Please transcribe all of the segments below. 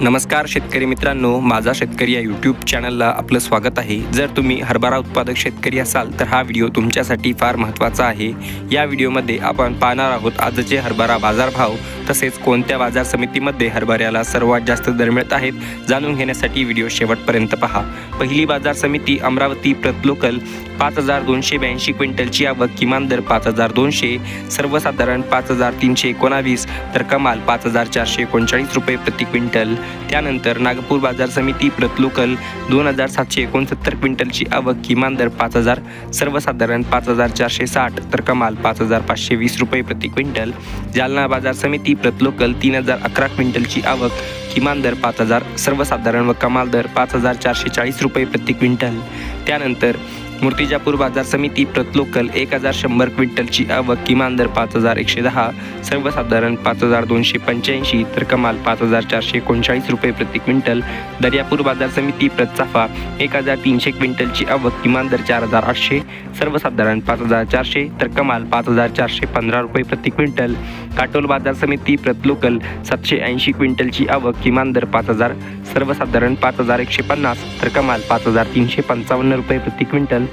नमस्कार शेतकरी मित्रांनो माझा शेतकरी या यूट्यूब चॅनलला आपलं स्वागत आहे. जर तुम्ही हरभरा उत्पादक शेतकरी असाल तर हा व्हिडिओ तुमच्यासाठी फार महत्त्वाचा आहे. या व्हिडिओमध्ये आपण पाहणार आहोत आजचे हरभरा बाजारभाव तसेच कोणत्या बाजार समितीमध्ये हरभऱ्याला सर्वात जास्त दर मिळत आहेत जाणून घेण्यासाठी व्हिडिओ शेवटपर्यंत पहा. पहिली बाजार समिती अमरावती प्रतलोकल पाच हजार दोनशे ब्याऐंशी क्विंटलची आवक किमान दर पाच हजार दोनशे सर्वसाधारण पाच हजार तीनशे एकोणावीस तर कमाल पाच हजार चारशे एकोणचाळीस रुपये प्रति क्विंटल. त्यानंतर नागपूर बाजार समिती प्रतलोकल दोन हजार सातशे एकोणसत्तर क्विंटलची आवक किमान दर पाच हजार सर्वसाधारण पाच हजार चारशे साठ तर कमाल पाच हजार पाचशे वीस रुपये प्रति क्विंटल. जालना बाजार समिती प्रतलोकल तीन हजार अकरा क्विंटलची आवक किमान दर पाच हजार सर्वसाधारण व कमाल दर पाच हजार चारशे चाळीस रुपये प्रति क्विंटल. त्यानंतर मूर्तिजापूर बाजार समिती प्रतलोकल एक हजार शंभर क्विंटलची आवक किमान दर पाच हजार एकशे दहा सर्वसाधारण पाच हजार दोनशे पंच्याऐंशी तर कमाल पाच हजार चारशे एकोणचाळीस रुपये प्रति क्विंटल. दर्यापूर बाजार समिती प्रतचाफा एक हजार तीनशे क्विंटलची आवक किमान दर चार हजार आठशे सर्वसाधारण पाच हजार चारशे तर कमाल पाच हजार चारशे पंधरा रुपये प्रति क्विंटल. काटोल बाजार समिती प्रतलोकल सातशे ऐंशी क्विंटलची आवक किमान दर पाच हजार सर्वसाधारण पाच हजार एकशे पन्नास तर कमाल पाच हजार तीनशे पंचावन्न रुपये प्रति क्विंटल.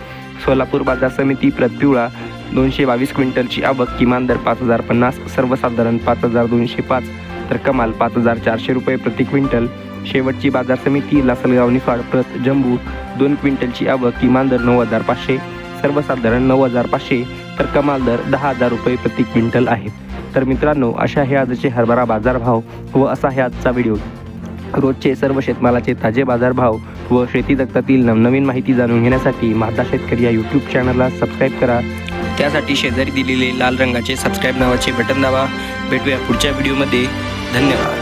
सोलापूर बाजार समिती प्रतपिवळा दोनशे बावीस क्विंटलची आवक किमान दर पाच हजार पन्नास सर्वसाधारण पाच हजार दोनशे पाच तर कमाल पाच हजार चारशे रुपये प्रति क्विंटल. शेवटची बाजार समिती लासलगाव निफाड प्रत जंबू दोन क्विंटलची आवक किमान दर नऊ हजार पाचशे सर्वसाधारण नऊ हजार पाचशे तर कमाल दर दहा हजार रुपये प्रति क्विंटल आहेत तर मित्रांनो अशा हे आजचे हरभरा बाजारभाव व असा हे आजचा व्हिडिओ. रोजचे सर्व शेतमालाचे ताजे बाजारभाव व शेती जगतातील नवनवीन माहिती जाणून घेण्यासाठी माझा शेतकरी या यूट्यूब चॅनलला सबस्क्राईब करा. त्यासाठी शेजारी दिलेले लाल रंगाचे सबस्क्राईब नावाचे बटन दाबा. भेटूया पुढच्या व्हिडिओमध्ये धन्यवाद.